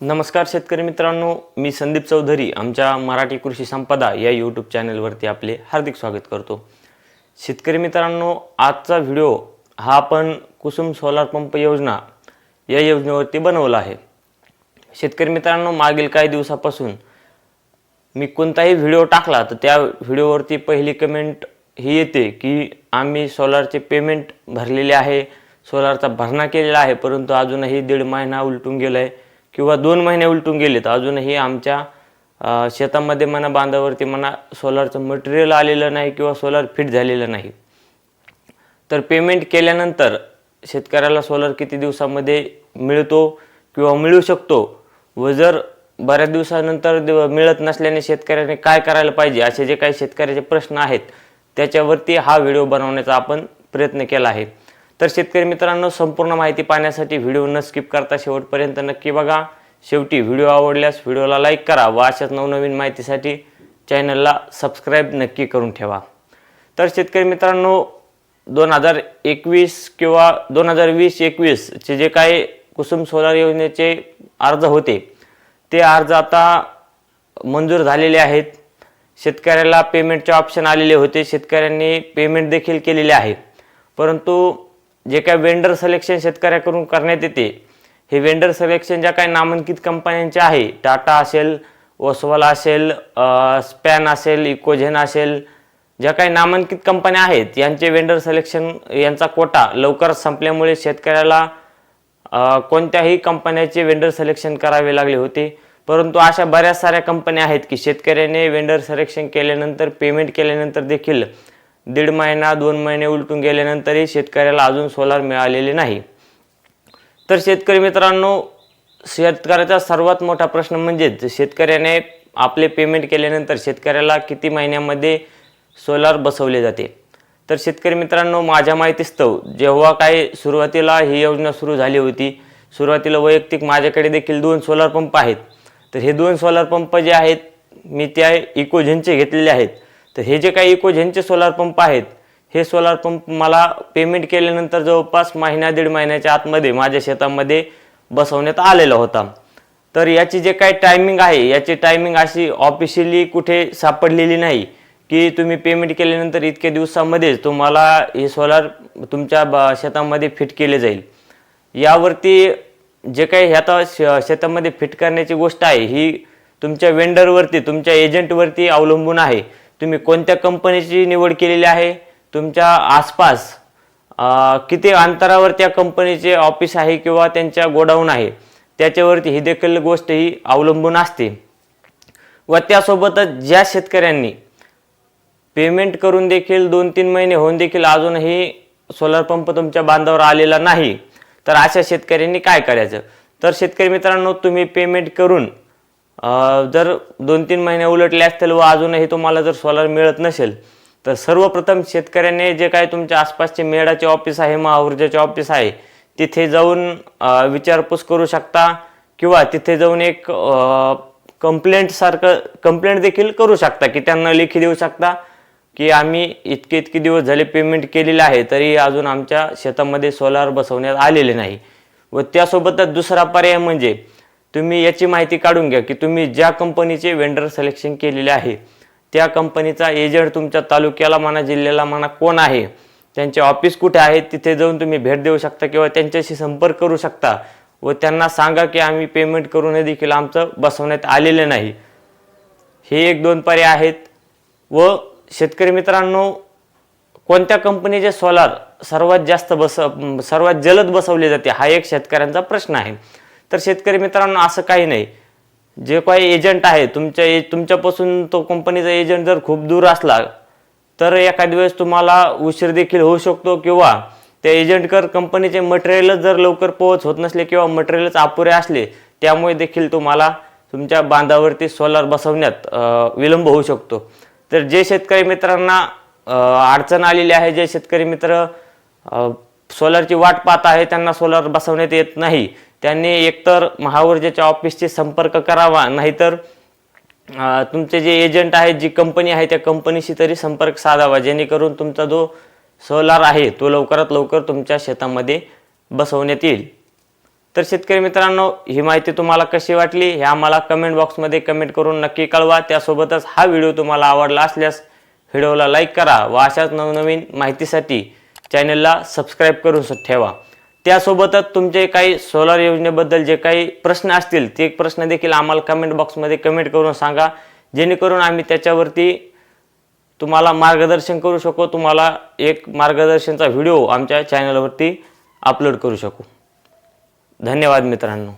नमस्कार शेतकरी मित्रांनो मी संदीप चौधरी आमच्या मराठी कृषी संपदा या यूट्यूब चॅनलवरती आपले हार्दिक स्वागत करतो. शेतकरी मित्रांनो आजचा व्हिडिओ हा आपण कुसुम सोलार पंप योजना या योजनेवरती बनवला आहे. शेतकरी मित्रांनो मागील काही दिवसापासून मी कोणताही व्हिडिओ टाकला तर त्या व्हिडिओवरती पहिली कमेंट ही येते की आम्ही सोलारचे पेमेंट भरलेले आहे सोलारचा भरणा केलेला आहे परंतु अजूनही दीड महिना उलटून गेला आहे किंवा दोन महिने उलटून गेलेत. अजूनही आमच्या शेतामध्ये म्हणा बांधावरती म्हणा सोलारचं मटेरियल आलेलं नाही किंवा सोलार फिट झालेलं नाही. तर पेमेंट केल्यानंतर शेतकऱ्याला सोलर किती दिवसामध्ये मिळतो किंवा मिळू शकतो? व जर बऱ्याच दिवसानंतर दिव- मिळत नसल्याने शेतकऱ्याने काय करायला पाहिजे? असे जे काही शेतकऱ्याचे प्रश्न आहेत त्याच्यावरती हा व्हिडिओ बनवण्याचा आपण प्रयत्न केला आहे. तर शेतकरी मित्रांनो संपूर्ण माहिती पाहण्यासाठी व्हिडिओ न स्किप करता शेवटपर्यंत नक्की बघा. शेवटी व्हिडिओ आवडल्यास व्हिडिओला लाईक करा व अशाच नवनवीन माहितीसाठी चॅनलला सबस्क्राईब नक्की करून ठेवा. तर शेतकरी मित्रांनो दोन हजार एकवीस किंवा दोन हजार वीस एकवीसचे जे काही कुसुम सोलार योजनेचे अर्ज होते ते अर्ज आता मंजूर झालेले आहेत. शेतकऱ्याला पेमेंटचे ऑप्शन आलेले होते शेतकऱ्यांनी पेमेंट देखील केलेले आहे. परंतु जे काय वेंडर सिलेक्शन शेतकऱ्याकडून करण्यात येते हे वेंडर सिलेक्शन ज्या काही नामांकित कंपन्यांचे आहे टाटा असेल ओसवाल असेल स्पॅन असेल इकोझेन असेल ज्या काही नामांकित कंपन्या आहेत यांचे वेंडर सिलेक्शन यांचा कोटा लवकर संपल्यामुळे शेतकऱ्याला कोणत्याही कंपन्याचे वेंडर सिलेक्शन करावे लागले होते. परंतु अशा बऱ्याच साऱ्या कंपन्या आहेत की शेतकऱ्याने वेंडर सिलेक्शन केल्यानंतर पेमेंट केल्यानंतर देखील दीड महिना दोन महिने उलटून गेल्यानंतरही शेतकऱ्याला अजून सोलार मिळालेले नाही. तर शेतकरी मित्रांनो शेतकऱ्याचा सर्वात मोठा प्रश्न म्हणजेच शेतकऱ्याने आपले पेमेंट केल्यानंतर शेतकऱ्याला किती महिन्यामध्ये सोलार बसवले जाते? तर शेतकरी मित्रांनो माझ्या माहितीस्तव जेव्हा काय सुरुवातीला ही योजना सुरू झाली होती सुरुवातीला वैयक्तिक माझ्याकडे देखील दोन सोलार पंप आहेत. तर हे दोन सोलार पंप जे आहेत मी त्या इकोझेनचे घेतलेले आहेत. तर हे जे काही इकोझेनचे सोलार पंप आहेत हे सोलार पंप मला पेमेंट केल्यानंतर जवळपास महिन्या दीड महिन्याच्या आतमध्ये माझ्या शेतामध्ये बसवण्यात आलेला होता. तर याची जे काही टायमिंग आहे याची टायमिंग अशी ऑफिशियली कुठे सापडलेली नाही की तुम्ही पेमेंट केल्यानंतर इतक्या दिवसामध्येच तुम्हाला हे सोलार तुमच्या ब- शेतामध्ये फिट केले जाईल. यावरती जे काही आता श- शेतामध्ये फिट करण्याची गोष्ट आहे ही तुमच्या वेंडरवरती तुमच्या एजंटवरती अवलंबून आहे. तुम्ही कोणत्या कंपनीची निवड केलेली आहे? तुमच्या आसपास किती अंतरावर त्या कंपनीचे ऑफिस आहे किंवा त्यांच्या गोडाऊन आहे त्याच्यावरती ही देखील गोष्ट ही अवलंबून असते. व त्यासोबतच ज्या शेतकऱ्यांनी पेमेंट करून देखील दोन तीन महिने होऊन देखील अजूनही सोलर पंप तुमच्या बांधावर आलेला नाही तर अशा शेतकऱ्यांनी काय करायचं? तर शेतकरी मित्रांनो तुम्ही पेमेंट करून जर दोन तीन महिने उलटले असतील व अजूनही तुम्हाला जर सोलर मिळत नसेल तर सर्वप्रथम शेतकऱ्याने जे काय तुमच्या आसपासचे मेडाचे ऑफिस आहे महाऊर्जाचे ऑफिस आहे तिथे जाऊन विचारपूस करू शकता किंवा तिथे जाऊन एक कंप्लेंट सारखं कंप्लेंट देखील करू शकता की त्यांना लेखी देऊ शकता की आम्ही इतके इतके दिवस झाले पेमेंट केलेले आहे तरी अजून आमच्या शेतामध्ये सोलार बसवण्यात आलेले नाही. व त्यासोबतच दुसरा पर्याय म्हणजे तुम्ही याची माहिती काढून घ्या की तुम्ही ज्या कंपनीचे वेंडर सिलेक्शन केलेले आहे त्या कंपनीचा एजंट तुमच्या तालुक्याला म्हणा जिल्ह्याला म्हणा कोण आहे? त्यांचे ऑफिस कुठे आहे तिथे जाऊन तुम्ही भेट देऊ शकता किंवा त्यांच्याशी संपर्क करू शकता. व त्यांना सांगा की आम्ही पेमेंट करूनही देखील आमचं बसवण्यात आलेलं नाही. हे एक दोन पर्याय आहेत. व शेतकरी मित्रांनो कोणत्या कंपनीचे सोलार सर्वात जास्त बस सर्वात जलद बसवले जाते? हा एक शेतकऱ्यांचा प्रश्न आहे. तर शेतकरी मित्रांनो असं काही नाही. जे काही एजंट आहे तुमच्या ए- तुमच्यापासून तो कंपनीचा एजंट जर खूप दूर असला तर एखाद्या वेळेस तुम्हाला उशीर देखील होऊ शकतो किंवा त्या एजंटकर कंपनीचे मटेरियलच जर लवकर पोहोच होत नसले किंवा मटेरियलच अपुरे असले त्यामुळे देखील तुम्हाला तुमच्या बांधावरती सोलार बसवण्यात विलंब होऊ शकतो. तर जे शेतकरी मित्रांना अडचण आलेली आहे जे शेतकरी मित्र सोलरची वाट पाहत आहे त्यांना सोलार बसवण्यात येत नाही. त्यांनी एकतर महाऊर्जेच्या ऑफिसशी संपर्क करावा नाहीतर तुमचे जे एजंट आहेत जी कंपनी आहे त्या कंपनीशी तरी संपर्क साधावा जेणेकरून तुमचा जो सोलार आहे तो लवकरात लवकर तुमच्या शेतामध्ये बसवण्यात येईल. तर शेतकरी मित्रांनो ही माहिती तुम्हाला कशी वाटली हे आम्हाला कमेंट बॉक्समध्ये कमेंट करून नक्की कळवा. त्यासोबतच हा व्हिडिओ तुम्हाला आवडला असल्यास व्हिडिओला लाईक करा व अशाच नवनवीन माहितीसाठी चॅनलला सबस्क्राईब करून ठेवा. त्यासोबतच तुमचे काही सोलार योजनेबद्दल जे काही प्रश्न असतील ते प्रश्न देखील आम्हाला कमेंट बॉक्समध्ये कमेंट करून सांगा. जेणेकरून आम्ही त्याच्यावरती तुम्हाला मार्गदर्शन करू शकू तुम्हाला एक मार्गदर्शनचा व्हिडिओ आमच्या चॅनलवरती अपलोड करू शकू. धन्यवाद मित्रांनो.